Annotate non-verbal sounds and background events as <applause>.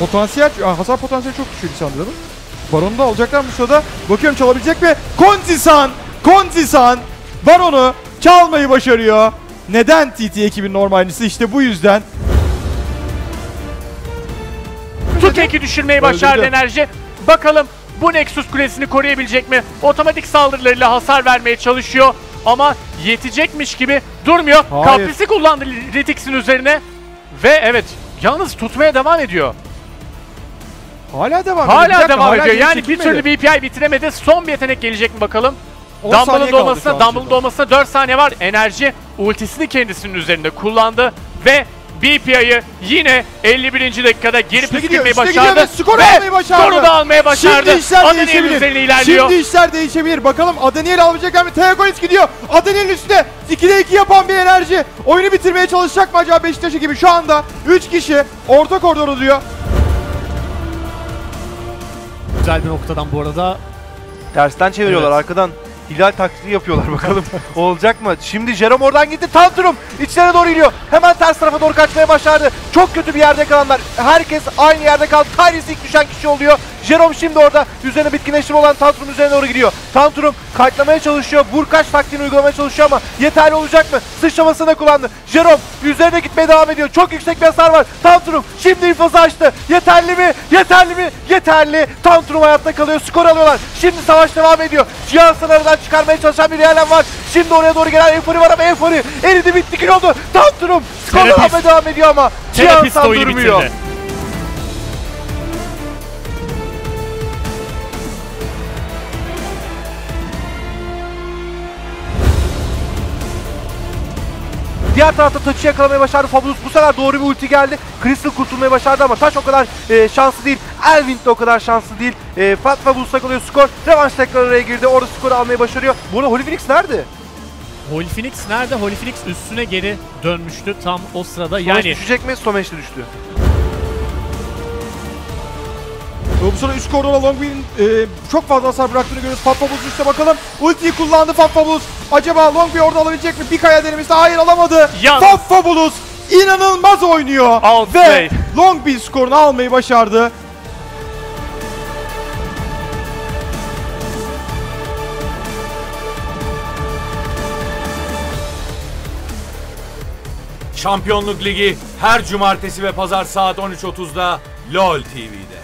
Potansiyel, Aa, hasar potansiyeli çok düşüyor Lissandra'nın. Baron'u da alacaklar bu sırada. Bakıyorum çalabilecek mi? Konzisan! Konzisan! Baron'u çalmayı başarıyor. Neden TT ekibinin normalisi? İşte bu yüzden. Tukek'i düşürmeyi başardı Öldürdü. enerji. Bakalım bu Nexus kulesini koruyabilecek mi? Otomatik saldırılarıyla hasar vermeye çalışıyor ama yetecekmiş gibi durmuyor. Hayır. Kaprisi kullandı Ritix'in üzerine ve evet yalnız tutmaya devam ediyor. Hala devam ediyor. Hala devam hala ediyor. Yani bir türlü BPI bitiremedi. Son bir yetenek gelecek mi bakalım? 10 saniye Dumble'ın an Dumble'ın şurada. doğmasına 4 saniye var. Enerji ultisini kendisinin üzerinde kullandı ve BPI'yi yine 51. dakikada geri üste başardı. skoru ve almayı başardı. skoru da almaya başardı. Şimdi işler Adaniel üzerine değişebilir. ilerliyor. Şimdi işler değişebilir. Bakalım Adaniel alabilecek mi? Teogonis gidiyor. Adaniel'in üstüne 2'de 2 yapan bir enerji. Oyunu bitirmeye çalışacak mı acaba Beşiktaş gibi? Şu anda 3 kişi orta koridor diyor. Güzel bir noktadan bu arada. Tersten çeviriyorlar Evet. arkadan. Hilal taklidi yapıyorlar bakalım <laughs> olacak mı? Şimdi Jerome oradan gitti. Tantrum içlerine doğru iniyor. Hemen ters tarafa doğru kaçmaya başardı. Çok kötü bir yerde kalanlar. Herkes aynı yerde kaldı. Kyrie's ilk düşen kişi oluyor. Jerome şimdi orada üzerine bitkinleştirme olan Tantrum'un üzerine doğru gidiyor. Tantrum kayıtlamaya çalışıyor. Vurkaç taktiğini uygulamaya çalışıyor ama yeterli olacak mı? Sıçramasını da kullandı. Jerome üzerine gitmeye devam ediyor. Çok yüksek bir hasar var. Tantrum şimdi infazı açtı. Yeterli mi? Yeterli mi? Yeterli. Tantrum hayatta kalıyor. Skor alıyorlar. Şimdi savaş devam ediyor. Cihans'ın aradan çıkarmaya çalışan bir Yalen var. Şimdi oraya doğru gelen Enfori var ama Enfori eridi bitti gün oldu. Tantrum skor Terapist. almaya devam ediyor ama oyunu durmuyor. bitirdi. Diğer tarafta taçı yakalamayı başardı Fabulous. Bu sefer doğru bir ulti geldi. Crystal kurtulmayı başardı ama taç o kadar e, şanslı değil. Elvin de o kadar şanslı değil. E, Fat Fabulous'a kalıyor skor. Revanş tekrar araya girdi. Orada skoru almayı başarıyor. Bu arada Holy Phoenix nerede? Holy Phoenix nerede? Holy Phoenix üstüne geri dönmüştü tam o sırada. Yani Yani düşecek mi? Stomeş de düştü. Bu sırada üst koridora Longwing'in e, çok fazla hasar bıraktığını görüyoruz. Fatfabulus üstte bakalım. Ultiyi kullandı Fatfabulus. Acaba Longwing orada alabilecek mi? Bir kaya denemesi. Hayır alamadı. Yalnız- Fatfabulus inanılmaz oynuyor. Outplay. Ve Longwing skorunu almayı başardı. Şampiyonluk Ligi her cumartesi ve pazar saat 13.30'da LoL TV'de.